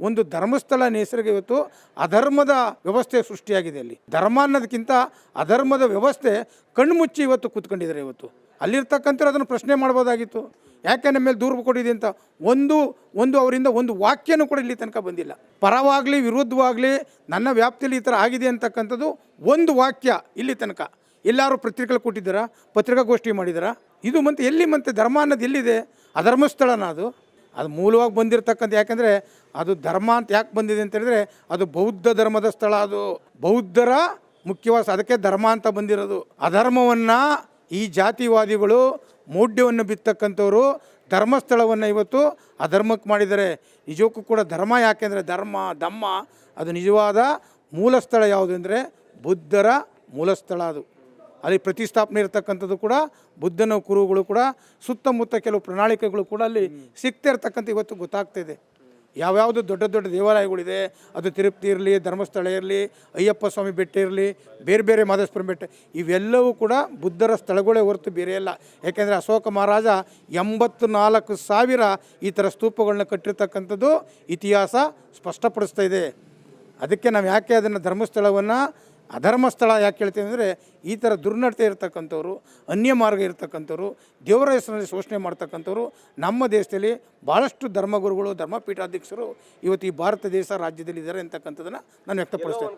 ಒಂದು ಧರ್ಮಸ್ಥಳ ಹೆಸರಿಗೆ ಇವತ್ತು ಅಧರ್ಮದ ವ್ಯವಸ್ಥೆ ಸೃಷ್ಟಿಯಾಗಿದೆ ಅಲ್ಲಿ. ಧರ್ಮ ಅನ್ನೋದಕ್ಕಿಂತ ಅಧರ್ಮದ ವ್ಯವಸ್ಥೆ ಕಣ್ಮುಚ್ಚಿ ಇವತ್ತು ಕೂತ್ಕೊಂಡಿದ್ದಾರೆ ಇವತ್ತು. ಅಲ್ಲಿರ್ತಕ್ಕಂಥ ಅದನ್ನು ಪ್ರಶ್ನೆ ಮಾಡ್ಬೋದಾಗಿತ್ತು. ಯಾಕೆ ನಮ್ಮ ಮೇಲೆ ದೂರು ಕೊಟ್ಟಿದೆ ಅಂತ ಒಂದು ಒಂದು ಅವರಿಂದ ಒಂದು ವಾಕ್ಯನೂ ಕೂಡ ಇಲ್ಲಿ ತನಕ ಬಂದಿಲ್ಲ. ಪರವಾಗಲಿ, ವಿರುದ್ಧವಾಗಲಿ, ನನ್ನ ವ್ಯಾಪ್ತಿಯಲ್ಲಿ ಈ ಥರ ಆಗಿದೆ ಅಂತಕ್ಕಂಥದ್ದು ಒಂದು ವಾಕ್ಯ ಇಲ್ಲಿ ತನಕ. ಎಲ್ಲರೂ ಪತ್ರಿಕೆಗಳು ಕೊಟ್ಟಿದ್ದೀರಾ? ಪತ್ರಿಕಾಗೋಷ್ಠಿ ಮಾಡಿದ್ದೀರಾ? ಇದು ಮತ್ತೆ ಎಲ್ಲಿ ಮತ್ತೆ ಧರ್ಮ ಅನ್ನೋದು ಎಲ್ಲಿದೆ? ಅಧರ್ಮಸ್ಥಳನ ಅದು. ಅದು ಮೂಲವಾಗಿ ಬಂದಿರತಕ್ಕಂಥ ಯಾಕೆಂದರೆ ಅದು ಧರ್ಮ ಅಂತ ಯಾಕೆ ಬಂದಿದೆ ಅಂತ ಹೇಳಿದ್ರೆ ಅದು ಬೌದ್ಧ ಧರ್ಮದ ಸ್ಥಳ ಅದು. ಬೌದ್ಧರ ಮುಖ್ಯವಾಸ ಅದಕ್ಕೆ ಧರ್ಮ ಅಂತ ಬಂದಿರೋದು. ಅಧರ್ಮವನ್ನು ಈ ಜಾತಿವಾದಿಗಳು ಮೌಢ್ಯವನ್ನು ಬಿತ್ತಕ್ಕಂಥವ್ರು ಧರ್ಮಸ್ಥಳವನ್ನು ಇವತ್ತು ಅಧರ್ಮಕ್ಕೆ ಮಾಡಿದ್ದಾರೆ. ನಿಜಕ್ಕೂ ಕೂಡ ಧರ್ಮ ಯಾಕೆಂದರೆ ಧರ್ಮ ಧಮ್ಮ ಅದು ನಿಜವಾದ ಮೂಲಸ್ಥಳ ಯಾವುದು ಅಂದರೆ ಬುದ್ಧರ ಮೂಲಸ್ಥಳ ಅದು. ಅಲ್ಲಿ ಪ್ರತಿಷ್ಠಾಪನೆ ಇರತಕ್ಕಂಥದ್ದು ಕೂಡ ಬುದ್ಧನ ಕುರುಗಳು ಕೂಡ ಸುತ್ತಮುತ್ತ ಕೆಲವು ಪ್ರಣಾಳಿಕೆಗಳು ಕೂಡ ಅಲ್ಲಿ ಸಿಗ್ತಾ ಇರ್ತಕ್ಕಂಥ ಇವತ್ತು ಗೊತ್ತಾಗ್ತಾ ಇದೆ. ಯಾವ್ಯಾವುದು ದೊಡ್ಡ ದೊಡ್ಡ ದೇವಾಲಯಗಳಿದೆ, ಅದು ತಿರುಪತಿ ಇರಲಿ, ಧರ್ಮಸ್ಥಳ ಇರಲಿ, ಅಯ್ಯಪ್ಪ ಸ್ವಾಮಿ ಬೆಟ್ಟ ಇರಲಿ, ಬೇರೆ ಬೇರೆ ಮಾದೇಶ್ವರ ಬೆಟ್ಟ, ಇವೆಲ್ಲವೂ ಕೂಡ ಬುದ್ಧರ ಸ್ಥಳಗಳೇ ಹೊರತು ಬೇರೆ ಅಲ್ಲ ಯಾಕೆಂದರೆ ಅಶೋಕ ಮಹಾರಾಜ ಎಂಬತ್ತು ನಾಲ್ಕು ಸಾವಿರ ಈ ಥರ ಸ್ತೂಪಗಳನ್ನ ಕಟ್ಟಿರ್ತಕ್ಕಂಥದ್ದು ಇತಿಹಾಸ ಸ್ಪಷ್ಟಪಡಿಸ್ತಾ ಇದೆ. ಅದಕ್ಕೆ ನಾವು ಯಾಕೆ ಅದನ್ನು ಧರ್ಮಸ್ಥಳವನ್ನು ಅಧರ್ಮ ಸ್ಥಳ ಯಾಕೆ ಹೇಳ್ತೀನಿ ಅಂದರೆ ಈ ಥರ ದುರ್ನಡತೆ ಇರ್ತಕ್ಕಂಥವ್ರು, ಅನ್ಯ ಮಾರ್ಗ ಇರ್ತಕ್ಕಂಥವ್ರು, ದೇವರ ಹೆಸರಲ್ಲಿ ಶೋಷಣೆ ಮಾಡ್ತಕ್ಕಂಥವ್ರು, ನಮ್ಮ ದೇಶದಲ್ಲಿ ಭಾಳಷ್ಟು ಧರ್ಮಗುರುಗಳು ಧರ್ಮಪೀಠಾಧ್ಯಕ್ಷರು ಇವತ್ತು ಈ ಭಾರತ ದೇಶ ರಾಜ್ಯದಲ್ಲಿ ಇದ್ದಾರೆ ಅಂತಕ್ಕಂಥದ್ದನ್ನು ನಾನು ವ್ಯಕ್ತಪಡಿಸ್ತೇನೆ.